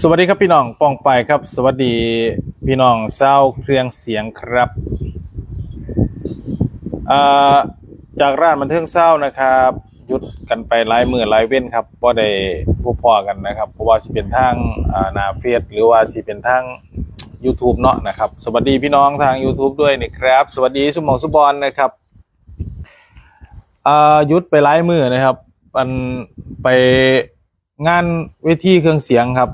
สวัสดีครับพี่น้องปองไปครับ สวัสดีพี่น้องเศร้าเครื่องเสียงครับจากร้านบันเทิงเศร้านะครับยุดกันไปหลายมือหลายเว้นครับก็ได้พบพอกันนะครับเพราะว่าสิเป็นทางนาเฟซหรือว่าสิเป็นทาง YouTube เนาะนะครับ สวัสดีพี่น้องทาง YouTube ด้วยนะครับ สวัสดีสุมองสุบอลนะครับยุดไปหลายมือนะครับมันไป งานเวทีเครื่องเสียงครับ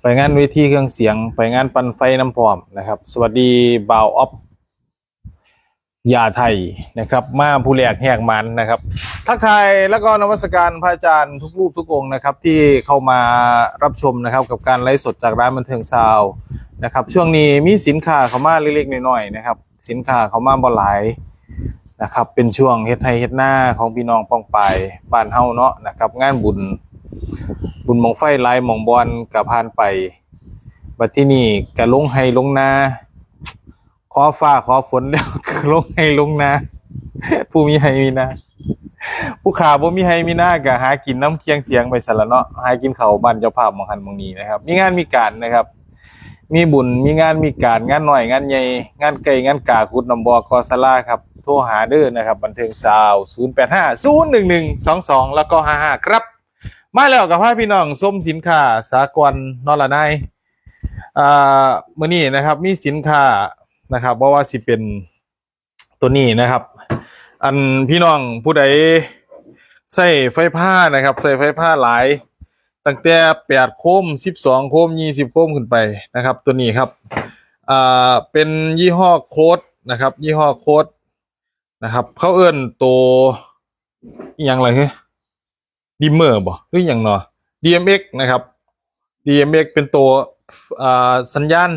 ไปงานเวทีเครื่องเสียง ไปงานปันไฟน้ำพร้อมนะครับ สวัสดีบ่าวออฟยาไทยนะครับ มาผู้แหลกแหกมันนะครับทักทายแล้วก็นวัสการพระอาจารย์ทุกรูปทุกองนะครับ ที่เข้ามารับชมนะครับ กับการไลฟ์สดจากร้านบันเทิงซาวน์นะครับ ช่วงนี้มีสินค้าเข้ามาเล็กๆน้อยๆนะครับ สินค้าเข้ามาบ่หลาย นะครับ เป็นช่วงเฮ็ดไทยเฮ็ดหน้าของพี่น้องป้องปายบ้านเฮาเนาะนะครับ งานบุญ บุญหมองไฟลายหมองบอลกับพานไปบัดที่นี่กะลงให้ลงนาขอฟ้าขอฝนแล้วก็ลงให้ลงนาผู้มีให้มีนาผู้ขาบ่มีให้มีหน้าก็หากินน้ำเคียงเสียงไปสละเนาะหากินเขาบ้านเจ้าภาพหมองหันหมองนี้นะครับ มีงานมีการนะครับ มีบุญมีงานมีการงานหน่อยงานใหญ่งานไก่งานกาคุดน้ำบอกอสลาครับ โทรหาเด้อนะครับ บันเทิงสาว 085 011 22 แล้วก็ 55 ครับ มาแล้วกับพ่อพี่น้องส้มสินค้าสากลนอละนายอ่ามื้อนี้นะครับ มีสินค้านะครับบ่ว่าสิเป็นตัวนี้นะครับ อันพี่น้องผู้ใดใส่ไฟผ้านะครับ ใส่ไฟผ้าหลาย ตั้งแต่8โคม12โคม20โคมขึ้นไปนะครับ ตัวนี้ครับอ่าเป็นยี่ห้อโค้ดนะครับ ยี่ห้อโค้ด นะครับ เขาเอื้นตัวอย่างไรเฮ้ยดิมเมอร์บ่หรืออย่างเนาะ DMX นะครับ DMX เป็นตัวอ่าสัญญาณ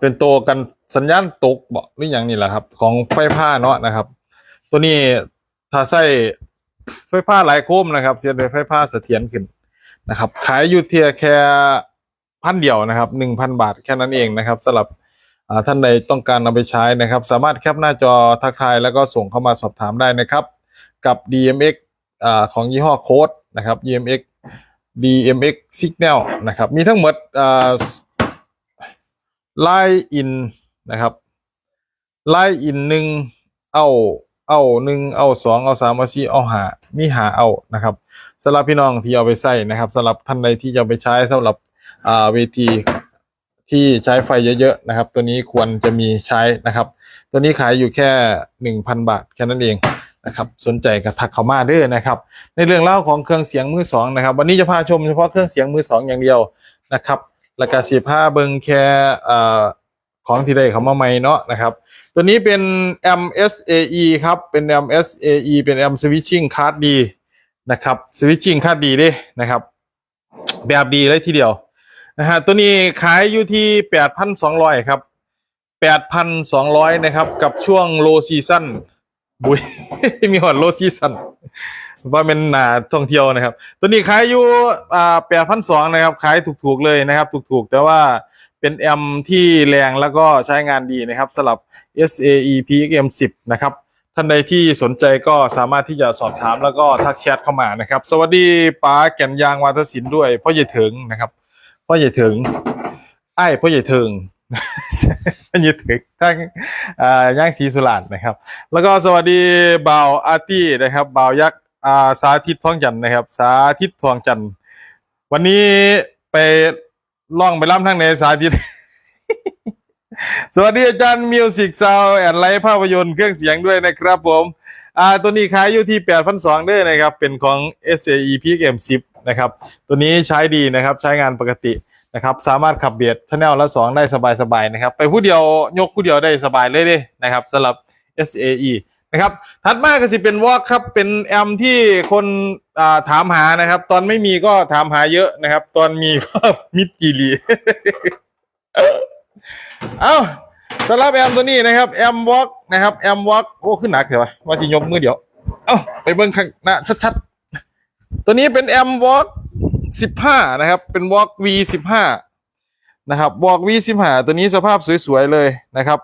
เป็นตัวกันสัญญาณตกบ่หรืออย่างนี้แหละครับ ของไฟฟ้าเนาะนะครับ ตัวนี้ถ้าใส่ไฟฟ้าหลายโคมนะครับจะได้ไฟฟ้าเสถียรขึ้นนะครับ ขายอยู่เทียแค่พันเดียวนะครับหนึ่งพันบาทแค่นั้นเองนะครับสำหรับ ท่านใดต้องการเอาไปใช้นะครับ สามารถแคปหน้าจอทักทายแล้วก็ส่งเข้ามาสอบถามได้นะครับ กับ DMX อของยี่ห้อโค้ดนะครับ DMX DMX Signal นะครับ มีทั้งหมดไลน์อินนะครับไลน์อินหนึ่งเอาเอาหนึ่งเอาสองเอาสามเอาสี่เอาหามีหาเอานะครับสำหรับพี่น้องที่เอาไปใส่นะครับสำหรับท่านใดที่จะไปใช้สำหรับเวที ที่ใช้ไฟเยอะๆนะครับ ตัวนี้ควรจะมีใช้นะครับ ตัวนี้ขายอยู่แค่หนึ่งพันบาทแค่นั้นเองนะครับสนใจกับทักเข้ามาด้อนะครับ ในเรื่องเล่าของเครื่องเสียงมือสองนะครับ วันนี้จะพาชมเฉพาะเครื่องเสียงมือสองอย่างเดียวนะครับแล้วก็สีผ้าเบิงแค่ของที่ได้เขามาใหม่เนาะนะครับ ตัวนี้เป็น MSAE ครับเป็น MSAE เป็น M Switching Card D นะครับ Switching Card D เด้นะครับ แบบดีเลยทีเดียว นะฮะตัวนี้ขายอยู่ที่8,200ครับ8,200นสองร้อยนะครับ กับช่วง low season บุยมีหอดโลซีสันว่าเป็นหนาท่องเที่ยวนะครับ ตัวนี้ขายอยู่อ่าแปดพันสองนะครับขายถูกๆเลยนะครับ ถูกๆ แต่ว่าเป็นแอมที่แรงแล้วก็ใช้งานดีนะครับสำหรับ SAE PXM 10นะครับ ท่านใดที่สนใจก็สามารถที่จะสอบถามแล้วก็ทักแชทเข้ามานะครับ สวัสดีป้าแก่นยางวาทศิลป์ด้วยพ่อใหญ่ถึงนะครับ พ่อใหญ่ถึงไอ้พ่อใหญ่ถึงพ่อใหญ่ถึงทั้งอ่าย่างศรีสุรานนะครับ แล้วก็สวัสดีบ่าวอาร์ตี้นะครับบ่าวยักษ์อาสาธิตทองจันนะครับ สาธิตทองจันวันนี้ไปล่องไปล่ำทั้งในสาธิตสวัสดีอาจารย์มิวสิกซาวแอนไลท์ภาพยนตร์เครื่องเสียงด้วยนะครับผม อ่าตัวนี้ขายอยู่ที่ 8,200ด้วยนะครับ เป็นของ SAE p m 1 0 นะครับ ตัวนี้ใช้ดีนะครับใช้งานปกตินะครับ สามารถขับเบียดชแนลละ 2 ได้สบายๆนะครับ ไปผู้เดียวยกผู้เดียวได้สบายเลยเด้นะครับสำหรับ SAE นะครับถัดมาก็สิเป็นวอลครับเป็นแอมที่คนาถามหานะครับ ตอนไม่มีก็ถามหาเยอะนะครับ ตอนมีก็มิดกีรีเอ้าสำหรับแอมตัวนี้นะครับแอมวอล์กนะครับแอมวอล์กโอ้ขึ้นหนักเหรอวะว่าจะยกมือเดียว เอ้าไปเบิ้งข้างหน้าชัดๆ ตัวนี้เป็นแอมวอล์กสิบห้านะครับ เป็นวอล์ก V สิบห้านะครับวอล์ก V สิบห้าตัวนี้สภาพสวยๆเลยนะครับ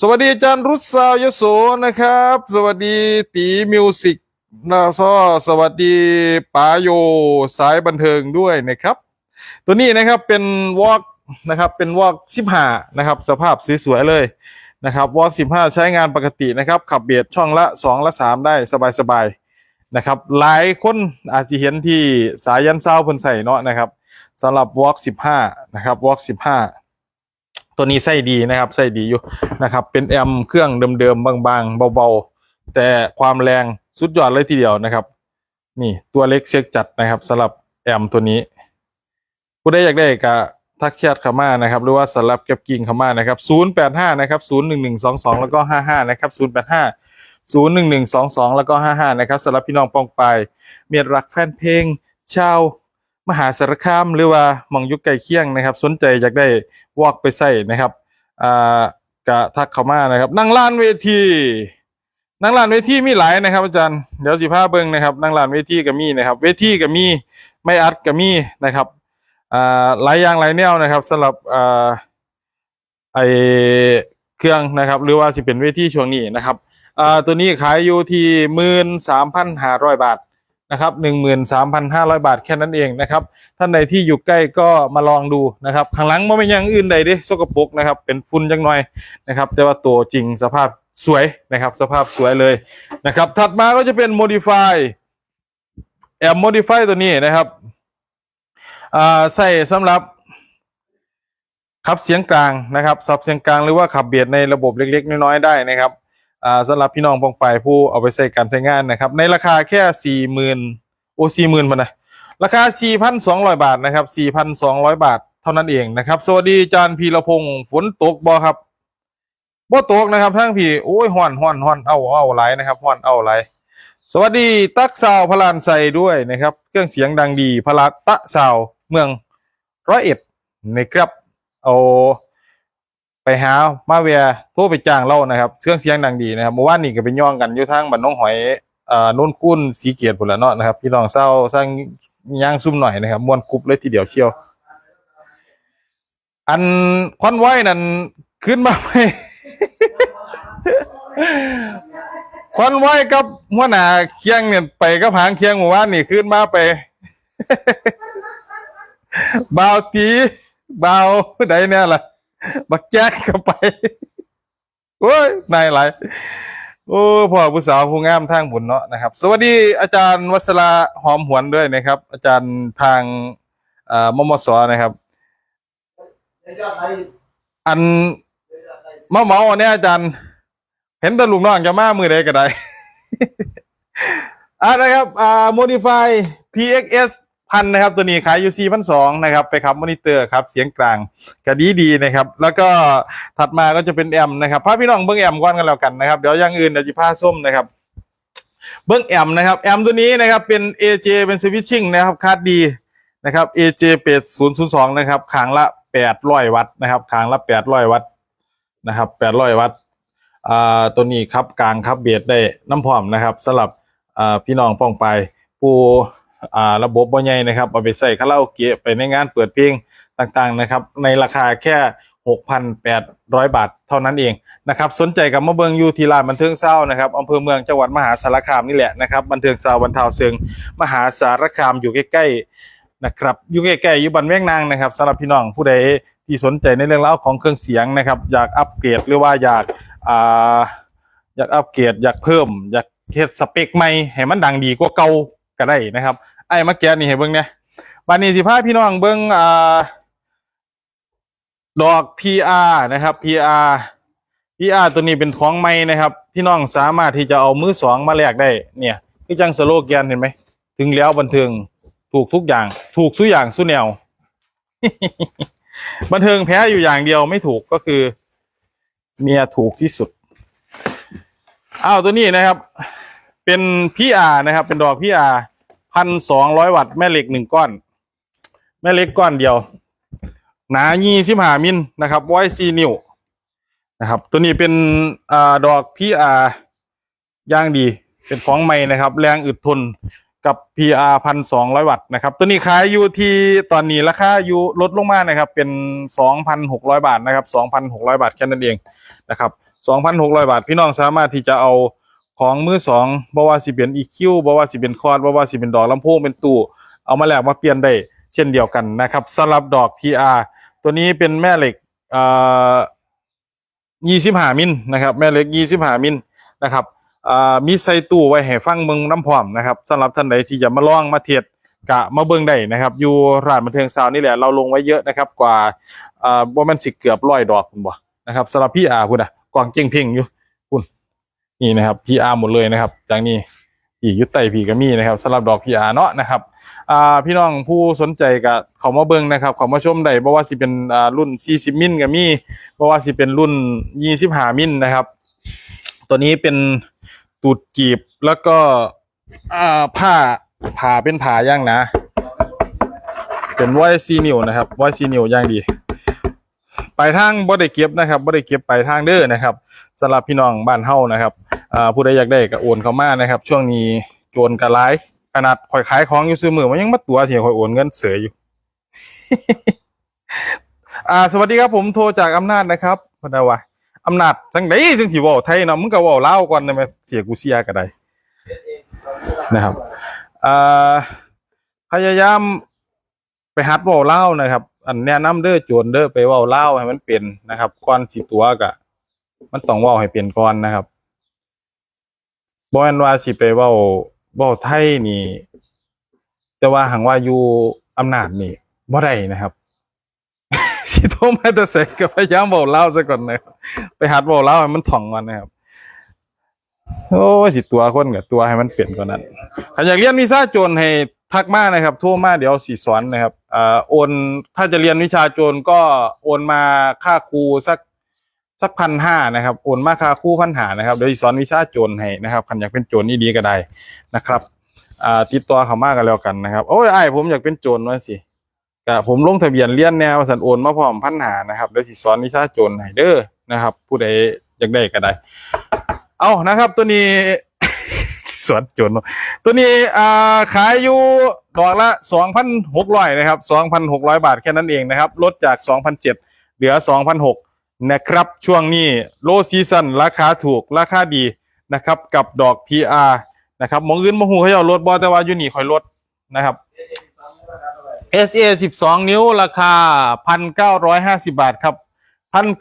สวัสดีอาจารย์รุษสาวยโสนะครับ สวัสดีตีมิวสิกนาซอสวัสดีป๋าโยสายบันเทิงด้วยนะครับ ตัวนี้นะครับเป็นวอล์กนะครับเป็นวอล์กสิบห้านะครับ สภาพสวยๆเลยนะครับวอล์กสิบห้าใช้งานปกตินะครับ ขับเบียดช่องละสองละสามได้สบายๆ นะครับ หลายคนอาจจะเห็นที่สายยันเศร้าเพิ่นใส่เนาะนะครับสำหรับวอล์กสิบห้านะครับวอล์กสิบห้าตัวนี้ใส่ดีนะครับใส่ดีอยู่นะครับ เป็นแอมเครื่องเดิมๆบางๆ เบาๆ แต่ความแรงสุดยอดเลยทีเดียวนะครับ นี่ตัวเล็กเช็คจัดนะครับสำหรับแอมตัวนี้ผู้ใดอยากได้ก็ทักแชทขามานะครับ หรือว่าสลับเก็บกิ่งขามานะครับ 085 นะครับ 01122 แล้วก็ 55 นะครับ 085 01122 แล้วก็ 55 นะครับสำหรับพี่น้องปองไปเมียรักแฟนเพลงชาวมหาสารคามหรือว่ามองยุคไก่เคียงนะครับ สนใจอยากได้วอกไปใส่นะครับอ่ากะทักเข้ามานะครับนั่งล้านเวทีนั่งลานเวทีมีหลายนะครับ อาจารย์เดี๋ยวสิพาเบิ่งนะครับนั่งลานเวทีก็มีนะครับ เวทีก็มีไม่อัดก็มีนะครับอ่าหลายอย่างหลายแนวนะครับสำหรับอ่าไอเครื่องนะครับ หรือว่าสิเป็นเวทีช่วงนี้นะครับ อ่าตัวนี้ขายอยู่ที่หมื่นสามพันห้าร้อยบาทนะครับหนึ่งหมื่นสามพันห้าร้อยบาทแค่นั้นเองนะครับท่านใดที่อยู่ใกล้ก็มาลองดูนะครับข้างหลังไม่เป็นอย่างอื่นใดเด้สกปรกนะครับ เป็นฝุ่นจังหน่อยนะครับ แต่ว่าตัวจริงสภาพสวยนะครับ สภาพสวยเลยนะครับ ถัดมาก็จะเป็น modify แอม modify ตัวนี้นะครับอ่าใส่สำหรับขับเสียงกลางนะครับสับเสียงกลางหรือว่าขับเบียดในระบบเล็ก ๆ น้อยๆได้นะครับ อ่าสำหรับพี่น้องปองไปายผู้เอาไปใส่การใช้งานนะครับ ในราคาแค่สี่หมื่นโอสี่หมื่นมันนะราคาสี่พันสองร้อยบาทนะครับสี่พันสองร้อยบาทเท่านั้นเองนะครับ สวัสดีจารย์พีรพงศ์ฝนตกบอครับบ่ตกนะครับทั้งพี่โอ้ยห่อนห่อนห่อนเอาเอาไหลายนะครับห่อนเอาไหลายสวัสดีตักสาวพลานใส่ด้วยนะครับ เครื่องเสียงดังดีพลัตะสาวเมืองร้อยเอ็ดนะครับเอา ไปหามาเวียโทรไปจ้างเรานะครับเครื่องเสียงดังดีนะครับเมื่อวานนี้ก็ไปย่องกันอยู่ทางบ้านน้องหอยเอ่อนุ่นคุ้นสีเกียรติพุ่นละเนาะนะครับ พี่น้องเศร้าสร้างย่างซุ่มหน่อยนะครับมวนกรุบเลยทีเดียวเชียว อันควันไว้นั่นขึ้นมาไหม ควันไว้กับหัวหน้าเคียงเนี่ยไปกับหางเคียงหมู่บ้านนี่ขึ้นมาไปบาวตีบาวใดเนี่ยล่ะ บักแจ๊กเข้าไป โอ้ยนายหลายโอ้พ่อผู้สาวผู้งามทางบุญเนาะนะครับ สวัสดีอาจารย์วัสราหอมหวนด้วยนะครับ อาจารย์ทางเอ่อมมสนะครับ อันมาเมาอันเนี้ยอาจารย์ เห็นแตลูกน้องจะมามือใดก็ได้อ่านะครับอ่า modify PXS พันนะครับตัวนี้ขายอยู่4,200นะครับไปครับมอนิเตอร์ครับเสียงกลางก็ดีดีนะครับ แล้วก็ถัดมาก็จะเป็นแอมนะครับพาพี่น้องเบิ้งแอมก่อนกันแล้วกันนะครับเดี๋ยวอย่างอื่นเดี๋ยวจะพาส้มนะครับเบิ้งแอมนะครับแอมตัวนี้นะครับเป็น AJ เป็นสวิตชิ่งนะครับคาดดีนะครับ AJ เป็ด002นย์สองนะครับขางละ800วัตต์นะครับขางละ800วัตต์นะครับ800วัตต์อ่าตัวนี้ครับกลางครับเบียดได้น้ำพร้อมนะครับสำหรับอ่าพี่น้องป้องไปผู้ อ่าระบบบ่ใหญ่นะครับเอาไปใส่คาราโอเกะไปในงานเปิดเพลงต่างๆนะครับ ในราคาแค่ 6,800 บาทเท่านั้นเองนะครับ สนใจกับมาเบิงอยู่ที่ร้านบันเทิงเศร้านะครับอำเภอเมืองจังหวัดมหาสารคามนี่แหละนะครับบันเทิงเศร้าวันเทาเซิงมหาสารคามอยู่ใกล้ๆนะครับอยู่ใกล้ๆอยู่บันเวียงนางนะครับสำหรับพี่น้องผู้ใดที่สนใจในเรื่องราวของเครื่องเสียงนะครับ อยากอัปเกรดหรือว่าอยากอ่าอยากอัปเกรดอยากเพิ่ม อยากเฮ็ดสเปคใหม่ให้มันดังดีกว่าเก่าก็ได้นะครับ ไอ้มาแกะนี่ให้เบิ่งเนี่ยบัดนี้สิพาพี่น้องเบิ่งอ่าดอก PR นะครับ PR PR ตัวนี้เป็นของใหม่นะครับ พี่น้องสามารถที่จะเอามือสองมาแลกได้ เนี่ยคือจังสโลแกนเห็นไหม ถึงแล้วบันเทิงถูกทุกอย่าง ถูกสุกอย่างสุแนว บันเทิงแพ้อยู่อย่างเดียวไม่ถูกก็คือ เมียถูกที่สุดอ้าวตัวนี้นะครับ เป็นพี่อานะครับ เป็นดอกพี่อา พันสองร้อยวัตต์แม่เหล็กหนึ่งก้อน แม่เหล็กก้อนเดียว หนายี่สิบห้ามิลนะครับไว้ซีนิ้วนะครับ ตัวนี้เป็นอดอกพีอาย่างดี เป็นของใหม่นะครับ แรงอึดทนกับ PR พันสองร้อยวัตต์นะครับ ตัวนี้ขายอยู่ที่ตอนนี้ราคาอยู่ลดลงมานะครับ เป็นสองพันหกร้อยบาทนะครับสองพันหกร้อยบาทแค่นั้นเองนะครับสองพันหกร้อยบาท พี่น้องสามารถที่จะเอา ของมือสองบ่ว่าสิเป็น EQ บ่ว่าสิเป็นคอร์ดบ่ว่าสิเป็นดอกลำโพงเป็นตู้เอามาแลกมาเปลี่ยนได้เช่นเดียวกันนะครับสำหรับดอก PR ตัวนี้เป็นแม่เหล็กเอ่อ25มิลนะครับแม่เหล็ก25มิลนะครับอ่ามีใส่ตู้ไว้ให้ฟังเมืองน้ำพร้อมนะครับสำหรับท่านใดที่จะมาลองมาเทียดกะมาเบิ่งได้นะครับอยู่ร้านบันเทิงซาวนี่แหละเราลงไว้เยอะนะครับกว่าอ่าบ่แม่นสิเกือบร้อยดอกคุณบ่นะครับสำหรับ PR พุ่นน่ะกวางเก่งเพ่งอยู่ นี่นะครับ PR หมดเลยนะครับจากนี้อีกยุตไตพีก็มีนะครับสำหรับดอก PR เนาะนะครับอ่าพี่น้องผู้สนใจก็เขามาเบิ่งนะครับเขามาชมได้บ่ว่าสิเป็นอ่ารุ่น 40 มิลก็มีบ่ว่าสิเป็นรุ่น 25 มิลนะครับ ตัวนี้เป็นตูดกีบแล้วก็อ่าผ้าผ้าเป็นผ้าย่างนะ เป็นไวซีนิวนะครับไวซีนิวย่างดี ปลายทางบ่ได้เก็บนะครับบ่ได้เก็บปลายทางเด้อนะครับสำหรับพี่น้องบ้านเฮานะครับอ่าผู้ใดอยากได้ก็โอนเข้ามานะครับ ช่วงนี้โจรกระไลายขนาดข่อยขายของอยู่ซื้อมือมันยังมาตัวที่ข่อยโอนเงินเสืออยู่ อ่า สวัสดีครับผมโทรจากอำนาจนะครับพนาวะอำนาจจังไดจังสิว้าไทยเนาะมึงก็ว้าลาก่อนได้ไหมเสียกูเสียก็ได้นะครับอ่าพยายามไปหัดว้าลานะครับ อันแนะนำเด้อโจรเด้อไปเว้าเลาให้มันเป็นนะครับก่อนสิตัวก็มันต้องเว้าให้เป็นก่อนนะครับบ่แม่นว่าสิไปเว้าเว้าไทยนี่ แต่ว่าหังว่าอยู่อำนาจนี่บ่ได้นะครับสิโทรมาแต่เสกก็พยายามเว้าลาซะก่อนนะครับไปหัดเว้าลาให้มันท่องก่อนนะครับโอ้สิตัวคนกับตัวให้มันเปลี่ยนกว่านั้นใครอยากเรียนวีซ่าโจรให้ ทักมานะครับโทรมาเดี๋ยวสีสอนนะครับอ่าโอนถ้าจะเรียนวิชาโจรก็โอนมาค่าครูสักสักพันห้านะครับโอนมาค่าครูพันหานะครับเดี๋ยวสิสอนวิชาโจรให้นะครับคันอยากเป็นโจรนี่ดีก็ได้นะครับอ่าติดต่อเขามากกันแล้วกันนะครับโอ้ยไอ้ผมอยากเป็นโจรว่าสิก็ผมลงทะเบียนเรียนแนวสันโอนมาพร้อมพันหานะครับเดี๋ยวสิสอนวิชาโจรให้เด้อนะครับ ผู้ใดอยากได้ก็ได้ เอานะครับ ตัวนี้ สวนจนตัวนี้อ่าขายอยู่ดอกละสองพันหกร้อยนะครับสองพันหกร้อยบาทแค่นั้นเองนะครับลดจากสองพันเจ็ดเหลือสองพันหกนะครับ ช่วงนี้โลซีซันราคาถูกราคาดีนะครับ กับดอก PR นะครับหมองอื่นมาหูเขาเอาลดบอแต่ว่ายูนี่คอยลดนะครับ SA 12 นิ้วราคา 1,950 บาทครับ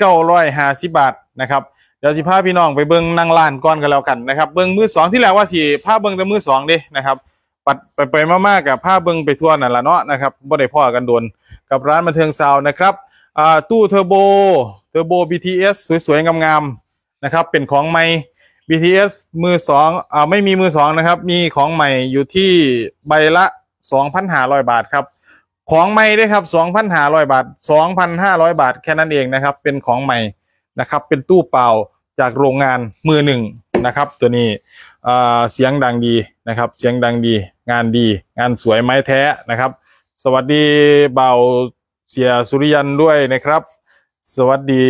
1,950 บาทนะครับ เดี๋ยวสิพาพี่น้องไปเบิ้งนั่งร้านก่อนกันแล้วกันนะครับเบิ้งมือสองที่แล้วว่าสิพาเบิ้งแต่มือสองเด้นะครับปัดไปไปๆมากๆกับพาเบิ้งไปทั่วนั่นละเนาะนะครับบ่ได้พ่อกันโดนกับร้านบันเทิงซาวน์นะครับอ่าตู้เทอร์โบเทอร์โบ BTS สวยๆงามๆนะครับเป็นของใหม่ BTS มือสองอ่าไม่มีมือสองนะครับ มีของใหม่อยู่ที่ใบละ2,500 บาทครับของใหม่ด้วยครับ2,500 บาท 2,500 บาทแค่นั้นเองนะครับ เป็นของใหม่ นะครับ เป็นตู้เปล่าจากโรงงานมือหนึ่งนะครับ ตัวนี้อ่าเสียงดังดีนะครับ เสียงดังดี งานดี งานสวยไม้แท้นะครับ สวัสดีเบาเสียสุริยันด้วยนะครับ สวัสดี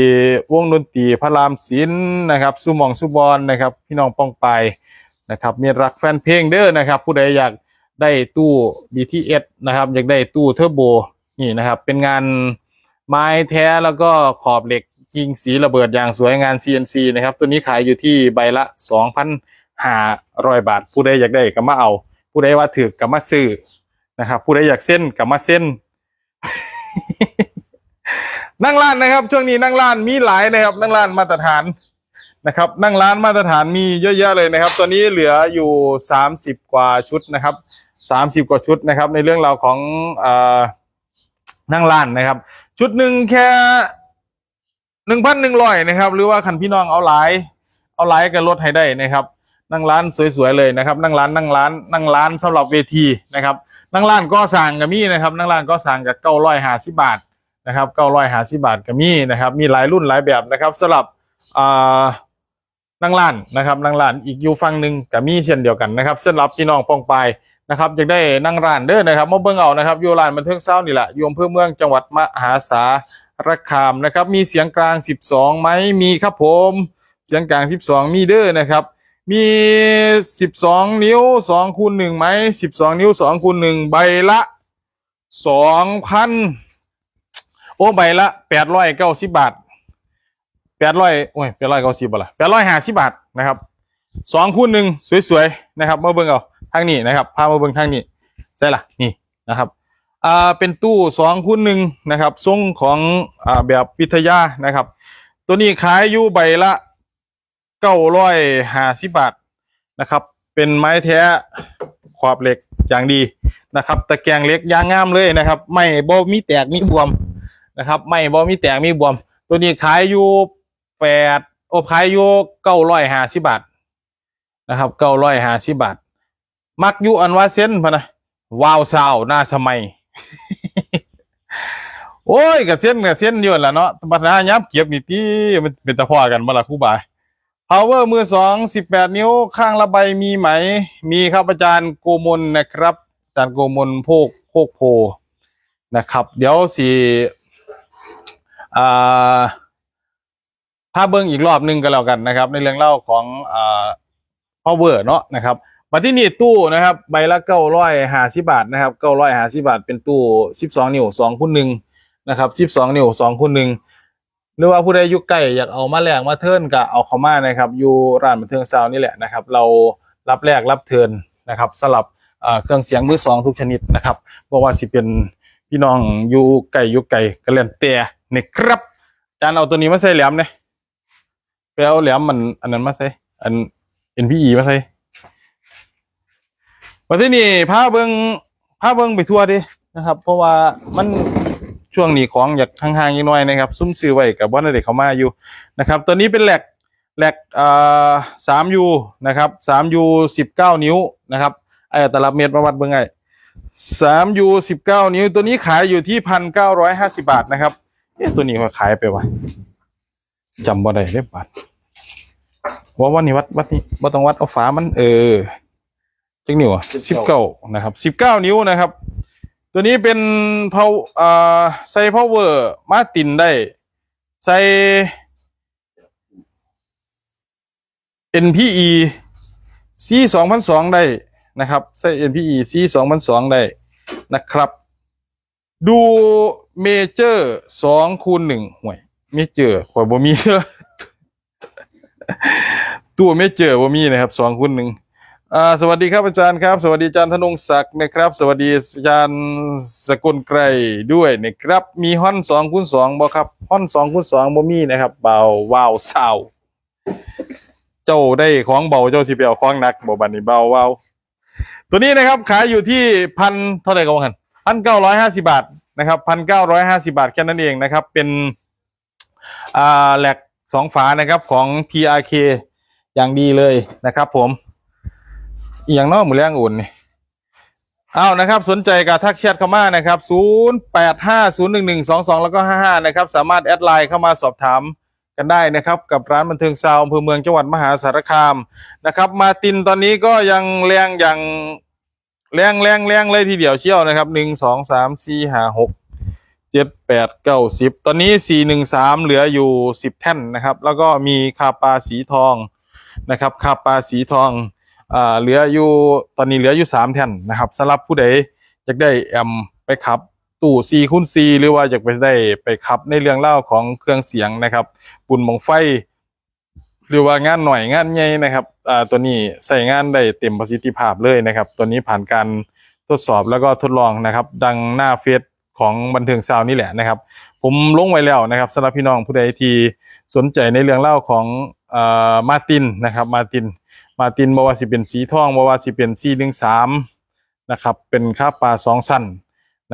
วงดนตรีพระรามศิลป์นะครับสุหมองสุบอลนะครับ พี่น้องป้องไปนะครับมีรักแฟนเพลงเด้อนะครับ ผู้ใดอยากได้ตู้ BTS นะครับ อยากได้ตู้เทอร์โบนี่นะครับ เป็นงานไม้แท้แล้วก็ขอบเหล็ก ยิงสีระเบิดอย่างสวยงาน CNC นะครับ ตัวนี้ขายอยู่ที่ใบละ2,500บาท ผู้ใดอยากได้ก็มาเอา ผู้ใดว่าถือก็มาซื้อนะครับ ผู้ใดอยากเส้นก็มาเส้น นั่งร้านนะครับ ช่วงนี้นั่งร้านมีหลายนะครับ นั่งร้านมาตรฐานนะครับ นั่งร้านมาตรฐานมีเยอะแยะเลยนะครับ ตัวนี้เหลืออยู่สามสิบกว่าชุดนะครับสามสิบกว่าชุดนะครับ ในเรื่องราวของอนั่งร้านนะครับ ชุดหนึ่งแค่ หนึ่งพันหนึ่งร้อยนะครับ หรือว่าคันพี่น้องเอาหลาย เอาหลายกันลดให้ได้นะครับ นั่งร้านสวยๆเลยนะครับ นั่งร้านนั่งร้านนั่งร้านสำหรับเวทีนะครับ นั่งร้านก็สั่งกับมี่นะครับ นั่งร้านก็สั่งกับเก้าร้อยห้าสิบบาทนะครับเก้าร้อยห้าสิบาทก็มีนะครับ มีหลายรุ่นหลายแบบนะครับสำหรับอ่านั่งร้านนะครับนั่งร้านอีกอยู่ฝั่งหนึ่งก็มีเช่นเดียวกันนะครับสำหรับพี่น้องปองไปนะครับอยากได้นั่งร้านเด้อนะครับมาเบิ่งเอานะครับอยู่ร้านบันเทิงเศร้านี่แหละอยู่อำเภอเมืองจังหวัดมหาสา รคามนะครับ มีเสียงกลางสิบสองไหมมีครับผม เสียงกลางสิบสองมีเด้อนะครับ มีสิบสองนิ้วสองคูณหนึ่งไหมสิบสองนิ้วสองคูณหนึ่งใบละสองพันโอ้ใบละแปดร้อยเก้าสิบบาทแปดร้อยโอ้ยแปดร้อยเก้าสิบาทละแปดร้อยห้าสิบบาทนะครับสองคูณหนึ่งสวยๆนะครับมาเบิ่งเอาทางนี้นะครับพามาเบิ่งทางนี้ใช่ละนี่นะครับ อ่าเป็นตู้สองคูณหนึ่งนะครับทรงของอ่าแบบวิทยานะครับ ตัวนี้ขายอยู่ใบละเก้าร้อยห้าสิบบาทนะครับ เป็นไม้แท้ขอบเหล็กอย่างดีนะครับ ตะแกรงเล็กยางงามเลยนะครับ ไม่บ่มีแตกมีบวมนะครับ ไม่บ่มีแตกมีบวม ตัวนี้ขายอยู่แปดโอ้ขายอยู่เก้าร้อยห้าสิบบาทนะครับเก้าร้อยห้าสิบบาท มักอยู่อันว่าเส้นพะนะวาวสาวหน้าสมัย โอ้ยกับเส้นกับเส้นอยู่นั่นละเนาะปัญหายับเก็บนี่ตีมันเป็นตะพอกันบ่ล่ะครูบา power มือสองสิบแปดนิ้วข้างละใบมีไหม มีครับอาจารย์โกมลนะครับ อาจารย์โกมลโพกโพกโพนะครับ เดี๋ยวสิอ่าพาเบิ้งอีกรอบหนึงก็แล้วกันนะครับ ในเรื่องเล่าของอ่า power เนาะนะครับ มาที่นี่ตู้นะครับ ใบละเก้าร้อยห้าสิบาทนะครับเก้าร้อยห้าสิบาท เป็นตู้สิบสองนิ้วสองคูณหนึ่งนะครับสิบสองนิ้วสองคูณหนึ่งหรือว่าผู้ใดยุคใกล้อยากเอามาแลกมาเทิร์นก็เอาเข้ามานะครับ อยู่ร้านบันเทิงซาวนี่แหละนะครับ เรารับแลกรับเทิร์นนะครับสลับเครื่องเสียงมือสองทุกชนิดนะครับเพราะว่าสิเป็นพี่น้องอยู่ไก่ยู่ไก่ก็เลนเตียนี่ครับจานเอาตัวนี้มาใส่แหลมเนี่ยไปเอาแหลมมันอันนั้นมาใส่อัน NPE มาใส่ วันที่นี่พาเบิงพาเบิงไปทั่วดินะครับ เพราะว่ามันช่วงนี้ของอยากห่างๆอีกหน่อยนะครับ ซุ้มซื้อไว้กับว่าเด็กเขามาอยู่นะครับ ตัวนี้เป็นแหลกแหลกอ่าสามยูนะครับสามยูสิบเก้านิ้วนะครับไอ้ตลับเมตรมาวัดเบิ่งไงสามยูสิบเก้านิ้ว ตัวนี้ขายอยู่ที่พันเก้าร้อยห้าสิบาทนะครับเอ๊ะตัวนี้ว่าขายไปวะจำบ่ได้เรียบาทว่าวันนี้วัดวัดนี้ว่าต้องวัดเอาฝามันเออ จังนิ้วสิบเก้านะครับสิบเก้านิ้วนะครับ ตัวนี้เป็นเพาอ่าใส่พาวเวอร์มาตินได้ ใส่ NPE C สองพันสองได้นะครับใส่ NPE C สองพันสองได้นะครับ ดูเมเจอร์สองคูณหนึ่งห่วยเมเจอร์ข่อยบ่มีเด้อตัวไม่เจอว่ามีนะครับสองคูณหนึ่ง อ่าสวัสดีครับอาจารย์ครับ สวัสดีอาจารย์ธนงศักดิ์นะครับ สวัสดีอาจารย์สกุลไกรด้วยนะครับ มีห้อนสองคูณสองบ่ครับห้อนสองคูณสองบ่มีนะครับเบาว้าวสาวเจ้าได้ของเบาเจ้าสิไปเอาของหนักบ่บัดนี้เบาว้าวตัวนี้นะครับขายอยู่ที่พันเท่าไหร่กันกันพันเก้าร้อยห้าสิบาทนะครับพันเก้าร้อยห้าสิบาทแค่นั้นเองนะครับ เป็นอ่าแหลกสองฝานะครับของ PRK อย่างดีเลยนะครับผม อหย่างนอกมือแรงอุ่นนี่เอานะครับ สนใจกับทักแชทเข้ามานะครับ 0 8 5 0 1 1 2 2 แล้วก็ 55 นะครับ สามารถแอดไลน์เข้ามาสอบถามกันได้นะครับ กับร้านบันเทิงซาวอำเภอเมืองจังหวัดมหาสารคามนะครับ มาตินตอนนี้ก็ยังแรงอย่างแรงแรงแรงเลยทีเดียวเชี่ยวนะครับหนึ่งสองสามสี่ห้าหกเจ็ดแปดเก้าสิบตอนนี้สี่หนึ่งสามเหลืออยู่สิบแท่นนะครับ แล้วก็มีคาปาสีทองนะครับคาปาสีทอง อ่าเหลืออยู่ตอนนี้เหลืออยู่สามแท่นนะครับสำหรับผู้ใดอยากได้แอมไปขับตู้ซีคูณซีหรือว่าอยากไปได้ไปขับในเรื่องเล่าของเครื่องเสียงนะครับ ปุ่นมองไฟ หรือว่างานหน่อยงานใหญ่นะครับอ่าตัวนี้ใส่งานได้เต็มประสิทธิภาพเลยนะครับ ตัวนี้ผ่านการทดสอบแล้วก็ทดลองนะครับ ดังหน้าเฟซของบันเทิงซาวนี่แหละนะครับ ผมลงไว้แล้วนะครับสำหรับพี่น้องผู้ใดที่สนใจในเรื่องเล่าของเอ่อมาตินนะครับมาติน มาตินบ่ว่าสิเป็นสีทองบ่ว่าสิเป็นสีหนึ่งสามนะครับ เป็นค่าปลาสองสั้น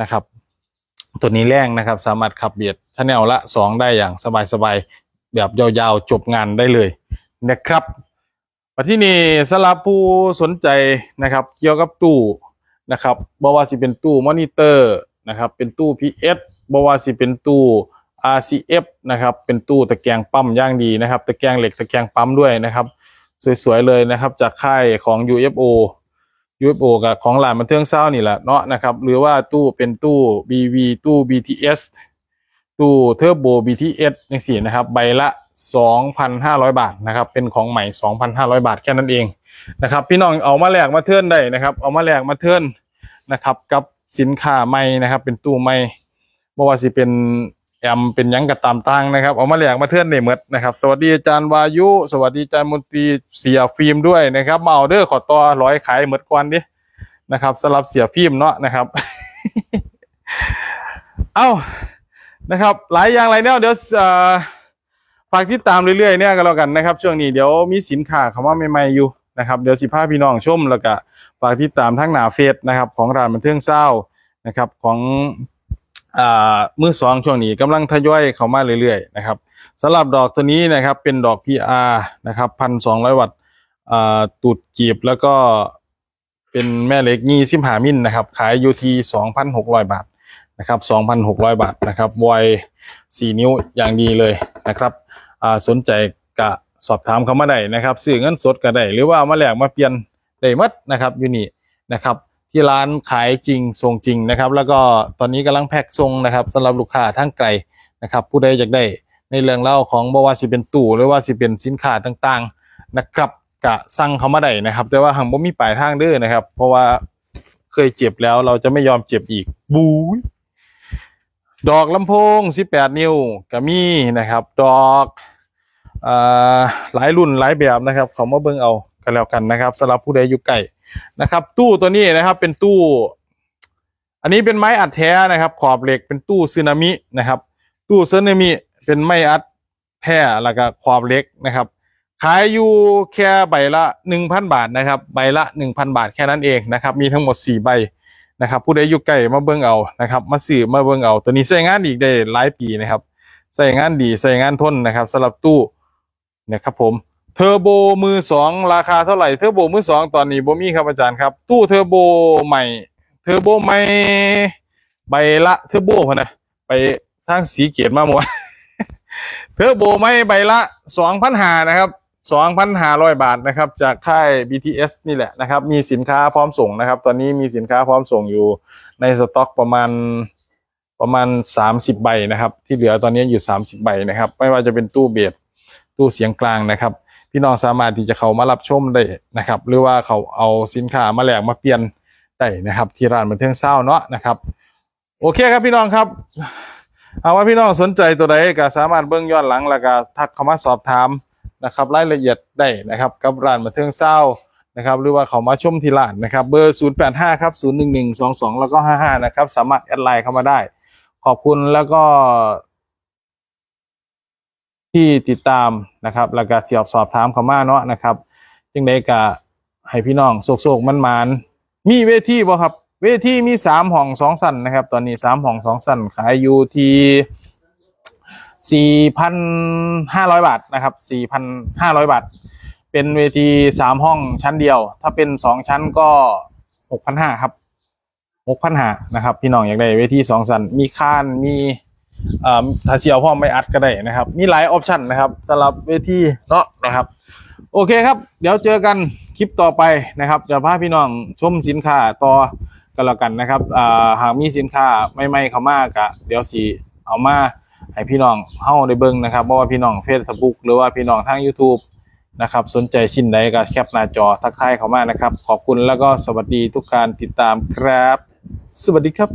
นะครับ ตัวนี้แรงนะครับ สามารถขับเบียดชแนลละสองได้อย่างสบายๆแบบยาวๆจบงานได้เลยนะครับมาที่นี่สำหรับผู้สนใจนะครับ เกี่ยวกับตู้นะครับบ่ว่าสิเป็นตู้มอนิเตอร์นะครับเป็นตู้ PS บ่ว่าสิเป็นตู้ RCF นะครับ เป็นตู้ตะแกรงปั๊มย่างดีนะครับ ตะแกรงเหล็กตะแกรงปั๊มด้วยนะครับ สวยๆเลยนะครับ จากค่ายของ UFO UFO กับของหลานบันเทิงเศร้านี่แหละเนาะนะครับ หรือว่าตู้เป็นตู้ BV ตู้ BTS ตู้เทอร์โบ BTS ยังสี่นะครับ ใบละ 2,500 บาทนะครับ เป็นของใหม่ 2,500 บาทแค่นั้นเองนะครับ พี่น้องเอามาแลกมาเทิร์นได้นะครับ เอามาแลกมาเทิร์นนะครับ กับสินค้าใหม่นะครับ เป็นตู้ใหม่บ่ว่าสิเป็น แอมเป็นยังกับตามตั้งนะครับเอามาแหลกมาเทื่อนในเมดนะครับ สวัสดีอาจารย์วายุ สวัสดีอาจารย์มนตรีเสียฟิล์มด้วยนะครับมาเอาเด้อขอต่อร้อยขายเมดกวนดินะครับสำหรับเสียฟิล์มเนาะนะครับ เอ้านะครับ หลายอย่างหลายแนวเดี๋ยวฝากติดตามเรื่อยๆเนี่ยก็แล้วกันนะครับ ช่วงนี้เดี๋ยวมีสินค้าคำว่าใหม่ๆอยู่นะครับเดี๋ยวสิพาพี่น้องชมแล้วก็ฝากติดตามทั้งหนาเฟซนะครับ ของร้านบันเทิงเศร้านะครับ ของ อ่ามือสองช่วงนี้กำลังทยอยเข้ามาเรื่อยๆนะครับสำหรับดอกตัวนี้นะครับเป็นดอก PR นะครับพันสองร้อยวัตต์อ่าตูดจีบแล้วก็เป็นแม่เหล็กยี่สิบหามิลนะครับ ขายอยู่ที่สองพันหกร้อยบาทนะครับสองพันหกร้อยบาทนะครับวอยสี่นิ้วอย่างดีเลยนะครับอ่าสนใจกะสอบถามเขามาได้นะครับซื้อเงินสดก็ได้หรือว่าเอามาแลกมาเปลี่ยนได้หมดนะครับอยู่นี่นะครับ ที่ร้านขายจริงส่งจริงนะครับ แล้วก็ตอนนี้กำลังแพ็คส่งนะครับสำหรับลูกค้าทั้งไกลนะครับ ผู้ใดอยากได้ในเรื่องเล่าของบว่าสิเป็นตู้หรือว่าสิเป็นสินค้าต่างๆนะครับกะสั่งเขามาได้นะครับ แต่ว่าหังบ่มีปลายทางเด้อนะครับ เพราะว่าเคยเจ็บแล้วเราจะไม่ยอมเจ็บอีกบูดอกลำโพง 18 นิ้วก็มีนะครับ ดอกอหลายรุ่นหลายแบบนะครับเขามาเบิ่งเอากันแล้วกันนะครับสำหรับผู้ใดอยู่ไกล นะครับ ตู้ตัวนี้นะครับเป็นตู้ อันนี้เป็นไม้อัดแท้นะครับ ขอบเหล็กเป็นตู้ซึนามินะครับ ตู้ซึนามิเป็นไม้อัดแท้แล้วก็ขอบเหล็กนะครับ ขายอยู่แค่ใบละหนึ่งพันบาทนะครับ ใบละหนึ่งพันบาทแค่นั้นเองนะครับ มีทั้งหมดสี่ใบนะครับ ผู้ใดอยู่ใกล้มาเบิ่งเอานะครับ มาซื้อมาเบิ่งเอา ตัวนี้ใช้งานอีกได้หลายปีนะครับใช้งานดีใช้งานทนนะครับสำหรับตู้นะครับผม เทอร์โบมือสองราคาเท่าไหร่เทอร์โบมือสองตอนนี้บ่มีครับอาจารย์ครับ ตู้เทอร์โบใหม่เทอร์โบใหม่ใบละเทอร์โบพะนะไปทางสีเกียรติมาหมดเทอร์โบใหม่ใบละสองพันหานะครับสองพันหาร้อยบาทนะครับ จากค่าย BTS นี่แหละนะครับ มีสินค้าพร้อมส่งนะครับ ตอนนี้มีสินค้าพร้อมส่งอยู่ในสต็อกประมาณประมาณสามสิบใบนะครับ ที่เหลือตอนนี้อยู่สามสิบใบนะครับ ไม่ว่าจะเป็นตู้เบสตู้เสียงกลางนะครับ พี่น้องสามารถที่จะเข้ามารับชมได้นะครับ หรือว่าเขาเอาสินค้ามาแลกมาเปลี่ยนได้นะครับ ที่ร้านบันเทิงเศร้าเนาะนะครับ โอเคครับพี่น้องครับ เอาว่าพี่น้องสนใจตัวใดก็สามารถเบื้องย้อนหลังแล้วก็ทักเข้ามาสอบถามนะครับ รายละเอียดได้นะครับ กับร้านบันเทิงเศร้านะครับ หรือว่าเขามาชมที่ร้านนะครับ เบอร์ 0 8 5ครับ0 1 1 2 2 แล้วก็ 55 นะครับ สามารถแอดไลน์เข้ามาได้ ขอบคุณแล้วก็ ที่ติดตามนะครับแล้วก็สอบสอบถามเขามาเนาะนะครับ จึงได้กะให้พี่น้องโศกๆมันมานมีเวทีบ่ครับ เวทีมีสามห้องสองสันนะครับ ตอนนี้สามห้องสองสันขายอยู่ที่สี่พันห้าร้อยบาทนะครับสี่พันห้าร้อยบาท เป็นเวทีสามห้องชั้นเดียว ถ้าเป็นสองชั้นก็หกพันห้าครับหกพันห้านะครับ พี่น้องอยากได้เวทีสองสันมีคานมี ถ้าเชียวพ่อไม่อัดก็ได้นะครับ มีหลายออปชันนะครับสำหรับเวทีเนาะนะครับ โอเคครับ เดี๋ยวเจอกันคลิปต่อไปนะครับจะพาพี่น้องชมสินค้าต่อกันแล้วกันนะครับหากมีสินค้าใหม่ๆเข้ามากะเดี๋ยวสิเอามาให้พี่น้องเฮาได้เบิ่งนะครับเพราะว่าพี่น้องเฟซบุ๊กหรือว่าพี่น้องทาง YouTube นะครับสนใจชิ้นใดก็แคปหน้าจอทักทายเข้ามานะครับ ขอบคุณแล้วก็สวัสดีทุกการติดตามครับ สวัสดีครับ